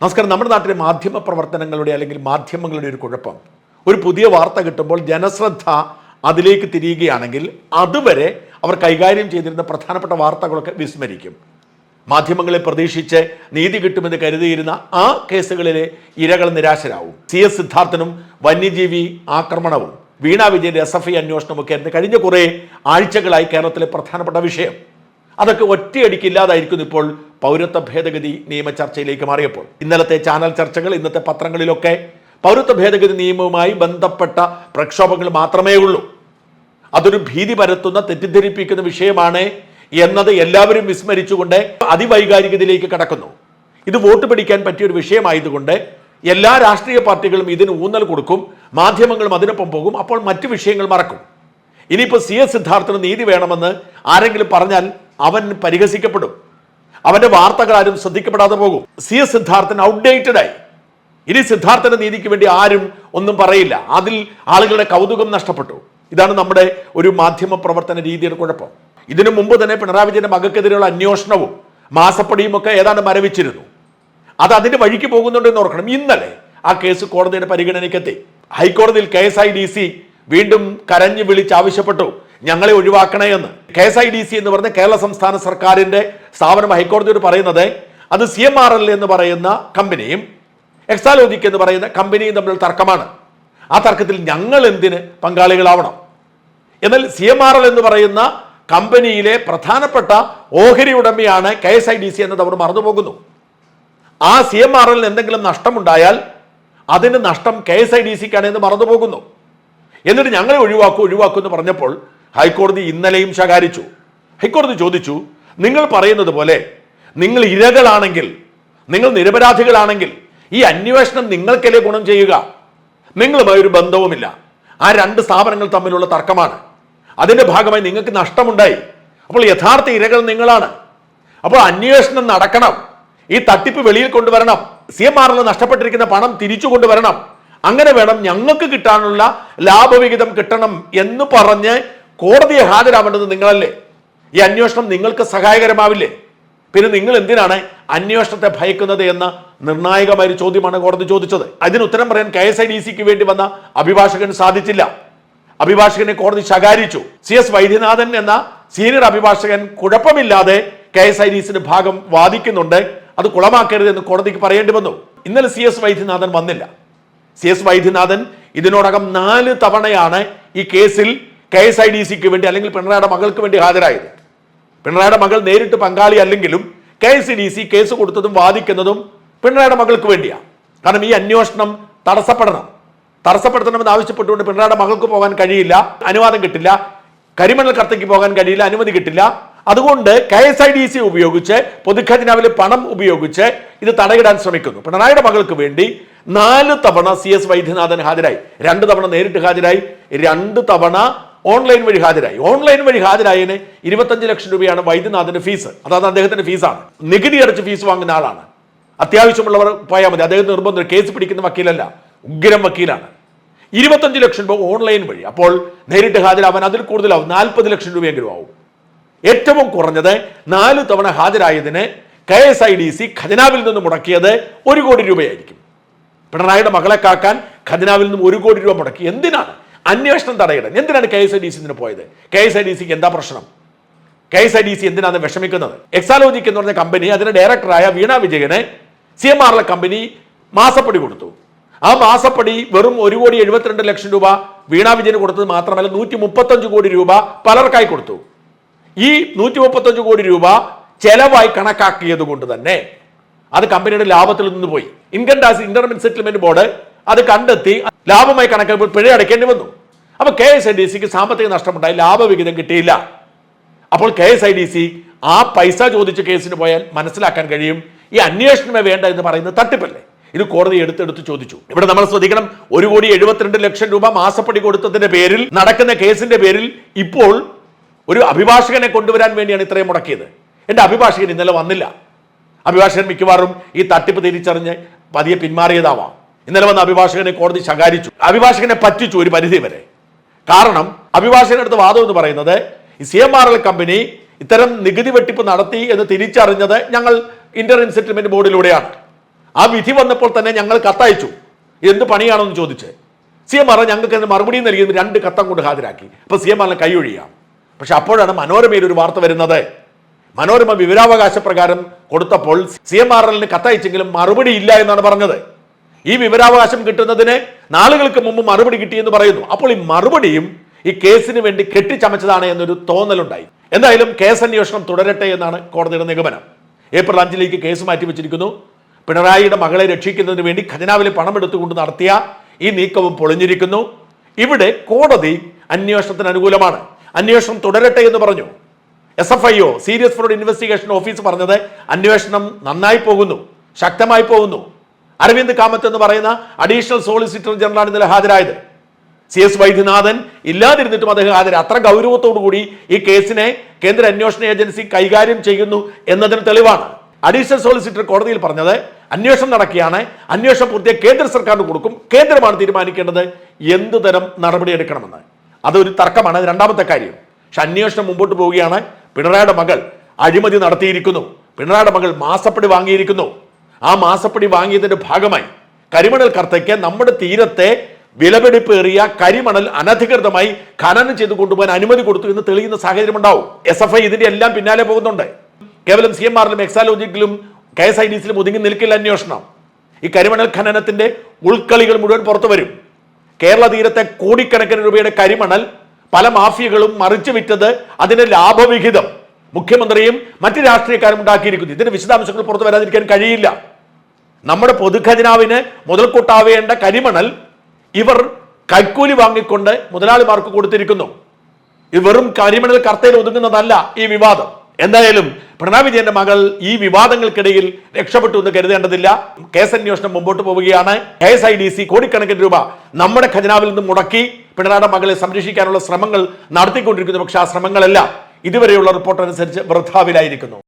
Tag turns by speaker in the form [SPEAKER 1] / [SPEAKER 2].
[SPEAKER 1] നമസ്കാരം. നമ്മുടെ നാട്ടിലെ മാധ്യമ പ്രവർത്തനങ്ങളുടെ അല്ലെങ്കിൽ മാധ്യമങ്ങളുടെ ഒരു കുഴപ്പം. ഒരു പുതിയ വാർത്ത കിട്ടുമ്പോൾ ജനശ്രദ്ധ അതിലേക്ക് തിരിയുകയാണെങ്കിൽ അതുവരെ അവർ കൈകാര്യം ചെയ്തിരുന്ന പ്രധാനപ്പെട്ട വാർത്തകളൊക്കെ വിസ്മരിക്കും. മാധ്യമങ്ങളെ പ്രതീക്ഷിച്ച് നീതി കിട്ടുമെന്ന് കരുതിയിരുന്ന ആ കേസുകളിലെ ഇരകൾ നിരാശരാകും സി എസ് സിദ്ധാർത്ഥനും വന്യജീവി ആക്രമണവും വീണാ വിജയന്റെ എസ് എഫ് ഐ അന്വേഷണമൊക്കെ ആയിരുന്നു കഴിഞ്ഞ കുറേ ആഴ്ചകളായി കേരളത്തിലെ പ്രധാനപ്പെട്ട വിഷയം. അതൊക്കെ ഒറ്റയടിക്ക് ഇല്ലാതായിരിക്കുന്നു ഇപ്പോൾ പൗരത്വ ഭേദഗതി നിയമ ചർച്ചയിലേക്ക് മാറിയപ്പോൾ. ഇന്നലത്തെ ചാനൽ ചർച്ചകൾ ഇന്നത്തെ പത്രങ്ങളിലൊക്കെ പൗരത്വ ഭേദഗതി നിയമവുമായി ബന്ധപ്പെട്ട പ്രക്ഷോഭങ്ങൾ മാത്രമേ ഉള്ളൂ. അതൊരു ഭീതി പരത്തുന്ന തെറ്റിദ്ധരിപ്പിക്കുന്ന വിഷയമാണ് എന്നത് എല്ലാവരും വിസ്മരിച്ചുകൊണ്ട് അതിവൈകാരികതയിലേക്ക് കടക്കുന്നു. ഇത് വോട്ട് പിടിക്കാൻ പറ്റിയ ഒരു വിഷയമായതുകൊണ്ട് എല്ലാ രാഷ്ട്രീയ പാർട്ടികളും ഇതിന് ഊന്നൽ കൊടുക്കും മാധ്യമങ്ങളും അതിനൊപ്പം പോകും അപ്പോൾ മറ്റു വിഷയങ്ങൾ മറക്കും. ഇനിയിപ്പോൾ സി എസ് സിദ്ധാർത്ഥന് നീതി വേണമെന്ന് ആരെങ്കിലും പറഞ്ഞാൽ അവൻ പരിഹസിക്കപ്പെടും. അവന്റെ വാർത്തകൾ ആരും ശ്രദ്ധിക്കപ്പെടാതെ പോകും. സി എസ് സിദ്ധാർത്ഥൻ ഔട്ട്ഡേറ്റഡ് ആയി. ഇനി സിദ്ധാർത്ഥന്റെ നീതിക്ക് വേണ്ടി ആരും ഒന്നും പറയില്ല. അതിൽ ആളുകളുടെ കൗതുകം നഷ്ടപ്പെട്ടു. ഇതാണ് നമ്മുടെ ഒരു മാധ്യമ പ്രവർത്തന രീതിയുടെ കുഴപ്പം. ഇതിനു മുമ്പ് തന്നെ പിണറായി വിജയന്റെ മകക്കെതിരെയുള്ള അന്വേഷണവും മാസപ്പടിയും ഒക്കെ ഏതാണ്ട് മരവിച്ചിരുന്നു. അത് അതിന്റെ വഴിക്ക് പോകുന്നുണ്ടെന്ന് ഓർക്കണം. ഇന്നലെ ആ കേസ് കോടതിയുടെ പരിഗണനയ്ക്കെത്തി. ഹൈക്കോടതിയിൽ K S I D C വീണ്ടും കരഞ്ഞു വിളിച്ച് ആവശ്യപ്പെട്ടു. ഞങ്ങളെ ഒഴിവാക്കണേ എന്ന്. K S I D C എന്ന് പറഞ്ഞ കേരള സംസ്ഥാന സർക്കാരിന്റെ സ്ഥാപനം ഹൈക്കോടതിയോട് പറയുന്നത് അത് സി എം ആർ എൽ എന്ന് പറയുന്ന കമ്പനിയും എക്സാലോജിക് എന്ന് പറയുന്ന കമ്പനിയും തമ്മിൽ തർക്കമാണ്. ആ തർക്കത്തിൽ ഞങ്ങൾ എന്തിന് പങ്കാളികളാവണം? എന്നാൽ സി എം ആർ എൽ എന്ന് പറയുന്ന കമ്പനിയിലെ പ്രധാനപ്പെട്ട ഓഹരി ഉടമയാണ് K S I D C എന്നത് അവർ മറന്നുപോകുന്നു. ആ സി എം ആർ എല്ലിന് എന്തെങ്കിലും നഷ്ടമുണ്ടായാൽ അതിന് നഷ്ടം കെ എസ് ഐ ഡി സിക്കാണ് എന്ന് മറന്നുപോകുന്നു. എന്നിട്ട് ഞങ്ങളെ ഒഴിവാക്കൂ ഒഴിവാക്കൂ എന്ന് പറഞ്ഞപ്പോൾ ഹൈക്കോടതി ഇന്നലെയും ശകാരിച്ചു. ഹൈക്കോടതി ചോദിച്ചു നിങ്ങൾ പറയുന്നത് പോലെ നിങ്ങൾ ഇരകളാണെങ്കിൽ നിങ്ങൾ നിരപരാധികളാണെങ്കിൽ ഈ അന്വേഷണം നിങ്ങൾക്കല്ലേ ഗുണം ചെയ്യുക? നിങ്ങളുമായി ഒരു ബന്ധവുമില്ല. ആ രണ്ട് സ്ഥാപനങ്ങൾ തമ്മിലുള്ള തർക്കമാണ്. അതിന്റെ ഭാഗമായി നിങ്ങൾക്ക് നഷ്ടമുണ്ടായി. അപ്പോൾ യഥാർത്ഥ ഇരകൾ നിങ്ങളാണ്. അപ്പോൾ അന്വേഷണം നടക്കണം. ഈ തട്ടിപ്പ് വെളിയിൽ കൊണ്ടുവരണം. സി എം ആറിൽ നഷ്ടപ്പെട്ടിരിക്കുന്ന പണം തിരിച്ചു കൊണ്ടുവരണം. അങ്ങനെ വേണം ഞങ്ങൾക്ക് കിട്ടാനുള്ള ലാഭവിഹിതം കിട്ടണം എന്ന് പറഞ്ഞ് കോടതിയെ ഹാജരാവേണ്ടത് നിങ്ങളല്ലേ? ഈ അന്വേഷണം നിങ്ങൾക്ക് സഹായകരമാവില്ലേ? പിന്നെ നിങ്ങൾ എന്തിനാണ് അന്വേഷണത്തെ ഭയക്കുന്നത് എന്ന നിർണായകമായ ഒരു ചോദ്യമാണ് കോടതി ചോദിച്ചത്. അതിന് ഉത്തരം പറയാൻ കെ എസ് ഐ ഡി സിക്ക് വേണ്ടി വന്ന അഭിഭാഷകൻ സാധിച്ചില്ല. അഭിഭാഷകനെ കോടതി ശകാരിച്ചു. സി എസ് വൈദ്യനാഥൻ എന്ന സീനിയർ അഭിഭാഷകൻ കുഴപ്പമില്ലാതെ കെ എസ് ഐ ഡി സിന്റെ ഭാഗം വാദിക്കുന്നുണ്ട്. അത് കുളമാക്കരുത് എന്ന് കോടതിക്ക് പറയേണ്ടി വന്നു. ഇന്നലെ സി എസ് വൈദ്യനാഥൻ വന്നില്ല. സി എസ് വൈദ്യനാഥൻ ഇതിനോടകം നാല് തവണയാണ് ഈ കേസിൽ കെ എസ് ഐ ഡി സിക്ക് വേണ്ടി അല്ലെങ്കിൽ പിണറായിയുടെ മകൾക്ക് വേണ്ടി ഹാജരായത്. പിണറായിയുടെ മകൾ നേരിട്ട് പങ്കാളി അല്ലെങ്കിലും K S D C case കൊടുത്തതും വാദിക്കുന്നതും പിണറായിയുടെ മകൾക്ക് വേണ്ടിയാണ് കാരണം ഈ അന്വേഷണം തടസ്സപ്പെടണം. തടസ്സപ്പെടുത്തണമെന്ന് ആവശ്യപ്പെട്ടുകൊണ്ട് പിണറായിയുടെ മകൾക്ക് പോകാൻ കഴിയില്ല അനുവാദം കിട്ടില്ല കരിമണൽ കർത്തയ്ക്ക് പോകാൻ കഴിയില്ല അനുമതി കിട്ടില്ല. അതുകൊണ്ട് K S I D C ഉപയോഗിച്ച് പൊതുഖജനാവിലെ പണം ഉപയോഗിച്ച് ഇത് തടയിടാൻ ശ്രമിക്കുന്നു. പിണറായിയുടെ മകൾക്ക് വേണ്ടി നാല് തവണ സി എസ് വൈദ്യനാഥൻ ഹാജരായി. രണ്ട് തവണ നേരിട്ട് ഹാജരായി. രണ്ട് തവണ ഓൺലൈൻ വഴി ഹാജരായി. ഓൺലൈൻ വഴി ഹാജരായതിന് ഇരുപത്തഞ്ച് ലക്ഷം രൂപയാണ് വൈദ്യനാഥന്റെ ഫീസ്. അതായത് അദ്ദേഹത്തിന്റെ ഫീസാണ്. നികുതി അടച്ച് ഫീസ് വാങ്ങുന്ന ആളാണ്. അത്യാവശ്യമുള്ളവർ പോയാൽ മതി. അദ്ദേഹം നിർബന്ധം കേസ് പിടിക്കുന്ന വക്കീലല്ല. ഉഗ്രം വക്കീലാണ്. ഇരുപത്തഞ്ച് ലക്ഷം രൂപ ഓൺലൈൻ വഴി. അപ്പോൾ നേരിട്ട് ഹാജരാവാൻ അതിൽ കൂടുതലാവും. നാൽപ്പത് ലക്ഷം രൂപയെങ്കിലും ആവും. ഏറ്റവും കുറഞ്ഞത് നാല് തവണ ഹാജരായതിന് K S I D C ഖജനാവിൽ നിന്ന് മുടക്കിയത് ഒരു കോടി രൂപയായിരിക്കും. പിണറായിയുടെ മകളെ കാക്കാൻ ഖജനാവിൽ നിന്നും ഒരു കോടി രൂപ മുടക്കി. എന്തിനാണ്? അന്വേഷണം തടയിടാൻ എന്തിനാണ് K S I D C പോയത്? കെ എസ് ഐ ഡി സിക്ക് എന്താ പ്രശ്നം? K S I D C എന്തിനാണ് വിഷമിക്കുന്നത്? എക്സാലോജിക് എന്ന് പറഞ്ഞ കമ്പനി അതിന്റെ ഡയറക്ടറായ വീണ വിജയനെ സി എം ആറിലെ കമ്പനി മാസപ്പടി കൊടുത്തു. ആ മാസപ്പടി വെറും ഒരു കോടി എഴുപത്തിരണ്ട് ലക്ഷം രൂപ വീണ വിജയന് കൊടുത്തത് മാത്രമല്ല നൂറ്റി മുപ്പത്തഞ്ച് കോടി രൂപ പലർക്കായി കൊടുത്തു. ഈ നൂറ്റി മുപ്പത്തഞ്ച് കോടി രൂപ ചെലവായി കണക്കാക്കിയത് കൊണ്ട് തന്നെ അത് കമ്പനിയുടെ ലാഭത്തിൽ നിന്ന് പോയി. Income tax interim settlement board അത് കണ്ടെത്തി ലാഭമായി കണക്കാക്കുമ്പോൾ പിഴ അടയ്ക്കേണ്ടി വന്നു. അപ്പൊ കെ എസ് ഐ ഡി സിക്ക് സാമ്പത്തിക നഷ്ടമുണ്ടായി ലാഭവിഹിതം കിട്ടിയില്ല. അപ്പോൾ K S I D C ആ പൈസ ചോദിച്ച കേസിന് പോയാൽ മനസ്സിലാക്കാൻ കഴിയും ഈ അന്വേഷണമേ വേണ്ട എന്ന് പറയുന്നത് തട്ടിപ്പല്ലേ? ഇത് കോടതി എടുത്തെടുത്ത് ചോദിച്ചു. ഇവിടെ നമ്മൾ ശ്രദ്ധിക്കണം ഒരു കോടി എഴുപത്തിരണ്ട് ലക്ഷം രൂപ മാസപ്പടി കൊടുത്തതിന്റെ പേരിൽ നടക്കുന്ന കേസിന്റെ പേരിൽ ഇപ്പോൾ ഒരു അഭിഭാഷകനെ കൊണ്ടുവരാൻ വേണ്ടിയാണ് ഇത്രയും മുടക്കിയത്. എന്റെ അഭിഭാഷകൻ ഇന്നലെ വന്നില്ല. അഭിഭാഷകൻ മിക്കവാറും ഈ തട്ടിപ്പ് തിരിച്ചറിഞ്ഞ് പതിയെ പിന്മാറിയതാവാം. ഇന്നലെ വന്ന അഭിഭാഷകനെ കോടതി ശകാരിച്ചു. അഭിഭാഷകനെ പറ്റിച്ചു ഒരു പരിധി വരെ. കാരണം അഭിഭാഷകനടുത്ത വാദം എന്ന് പറയുന്നത് C M R L company ഇത്തരം നികുതി വെട്ടിപ്പ് നടത്തി എന്ന് തിരിച്ചറിഞ്ഞത് ഞങ്ങൾ ഇന്റർ സെറ്റിൽമെന്റ് ബോർഡിലൂടെയാണ് ആ വിധി വന്നപ്പോൾ തന്നെ ഞങ്ങൾ കത്തയച്ചു. എന്ത് പണിയാണെന്ന് ചോദിച്ച്. സി എം ആർ ഞങ്ങൾക്ക് അതിന് മറുപടി നൽകിയത് രണ്ട് കത്തം കൊണ്ട് ഹാജരാക്കി. അപ്പൊ സി എം ആറിനെ കൈയൊഴിയാം. പക്ഷെ അപ്പോഴാണ് മനോരമയിൽ ഒരു വാർത്ത വരുന്നത്. മനോരമ വിവരാവകാശ പ്രകാരം കൊടുത്തപ്പോൾ സി എം ആർ എല്ലിന് കത്തയച്ചെങ്കിലും മറുപടി ഇല്ല എന്നാണ് പറഞ്ഞത്. ഈ വിവരാവകാശം കിട്ടുന്നതിന് നാളുകൾക്ക് മുമ്പ് മറുപടി കിട്ടിയെന്ന് പറയുന്നു. അപ്പോൾ ഈ മറുപടിയും ഈ കേസിന് വേണ്ടി കെട്ടിച്ചമച്ചതാണ് എന്നൊരു തോന്നലുണ്ടായി. എന്തായാലും കേസ് അന്വേഷണം തുടരട്ടെ എന്നാണ് കോടതിയുടെ നിഗമനം. ഏപ്രിൽ അഞ്ചിലേക്ക് കേസ് മാറ്റി വെച്ചിരിക്കുന്നു പിണറായിയുടെ മകളെ രക്ഷിക്കുന്നതിന് വേണ്ടി ഖജനാവിലെ പണം എടുത്തുകൊണ്ട് നടത്തിയ ഈ നീക്കവും പൊളിഞ്ഞിരിക്കുന്നു. ഇവിടെ കോടതി അന്വേഷണത്തിന് അനുകൂലമാണ്. അന്വേഷണം തുടരട്ടെ എന്ന് പറഞ്ഞു. S F I O serious fraud investigation office പറഞ്ഞത് അന്വേഷണം നന്നായി പോകുന്നു ശക്തമായി പോകുന്നു. അരവിന്ദ് കാമത്ത് എന്ന് പറയുന്ന അഡീഷണൽ സോളിസിറ്റർ ജനറലാണ് ഇന്നലെ ഹാജരായത്. സി എസ് വൈദ്യനാഥൻ ഇല്ലാതിരുന്നിട്ടും അദ്ദേഹം ഹാജരായി. അത്ര ഗൗരവത്തോടു കൂടി ഈ കേസിനെ കേന്ദ്ര അന്വേഷണ ഏജൻസി കൈകാര്യം ചെയ്യുന്നു എന്നതിന് തെളിവാണ്. അഡീഷണൽ സോളിസിറ്റർ കോടതിയിൽ പറഞ്ഞത് അന്വേഷണം നടക്കുകയാണ് അന്വേഷണം പൂർത്തിയായി കേന്ദ്ര സർക്കാരിന് കൊടുക്കും കേന്ദ്രമാണ് തീരുമാനിക്കേണ്ടത് എന്ത് തരം നടപടി എടുക്കണമെന്ന്. അതൊരു തർക്കമാണ് രണ്ടാമത്തെ കാര്യം. പക്ഷെ അന്വേഷണം മുമ്പോട്ട് പോവുകയാണ് പിണറായിയുടെ മകൾ അഴിമതി നടത്തിയിരിക്കുന്നു. പിണറായിയുടെ മകൾ മാസപ്പടി വാങ്ങിയിരിക്കുന്നു. ആ മാസപ്പടി വാങ്ങിയതിന്റെ ഭാഗമായി കരിമണൽ കർത്തയ്ക്ക് നമ്മുടെ തീരത്തെ വിലപിടിപ്പേറിയ കരിമണൽ അനധികൃതമായി ഖനനം ചെയ്ത് കൊണ്ടുപോകാൻ അനുമതി കൊടുത്തു എന്ന് തെളിയുന്ന സാഹചര്യം ഉണ്ടാവും എസ് എഫ് ഐ ഇതിന്റെ എല്ലാം പിന്നാലെ പോകുന്നുണ്ട്. കേവലം സി എം ആറിലും എക്സാലോജിക്കിലും കെ എസ് ഐ ഡി സിയിലും ഒതുങ്ങി നിൽക്കില്ല അന്വേഷണം. ഈ കരിമണൽ ഖനനത്തിന്റെ ഉൾക്കളികൾ മുഴുവൻ പുറത്തു വരും. കേരള തീരത്തെ കോടിക്കണക്കിന് രൂപയുടെ കരിമണൽ പല മാഫിയകളും മറിച്ചു വിറ്റത് അതിന്റെ ലാഭവിഹിതം. മുഖ്യമന്ത്രിയും മറ്റു രാഷ്ട്രീയക്കാരും ഉണ്ടാക്കിയിരിക്കുന്നു. ഇതിന്റെ വിശദാംശങ്ങൾ പുറത്തു വരാതിരിക്കാൻ കഴിയില്ല. നമ്മുടെ പൊതുഖജനാവിന് മുതൽക്കൂട്ടാവേണ്ട കരിമണൽ ഇവർ കൈക്കൂലി വാങ്ങിക്കൊണ്ട് മുതലാളിമാർക്ക് കൊടുത്തിരിക്കുന്നു. ഇത് വെറും കരിമണൽ കർത്തയിൽ ഒതുങ്ങുന്നതല്ല ഈ വിവാദം. എന്തായാലും പിണറായി വിജയന്റെ മകൾ ഈ വിവാദങ്ങൾക്കിടയിൽ രക്ഷപ്പെട്ടു എന്ന് കരുതേണ്ടതില്ല. കേസ് അന്വേഷണം മുമ്പോട്ട് പോവുകയാണ്. K S I D C കോടിക്കണക്കിന് രൂപ നമ്മുടെ ഖജനാവിൽ നിന്ന് മുടക്കി പിണറായിയുടെ മകളെ സംരക്ഷിക്കാനുള്ള ശ്രമങ്ങൾ നടത്തിക്കൊണ്ടിരിക്കുന്നു. പക്ഷേ ആ ശ്രമങ്ങളെല്ലാം ഇതുവരെയുള്ള റിപ്പോർട്ട് അനുസരിച്ച് വൃദ്ധാവിലായിരിക്കുന്നു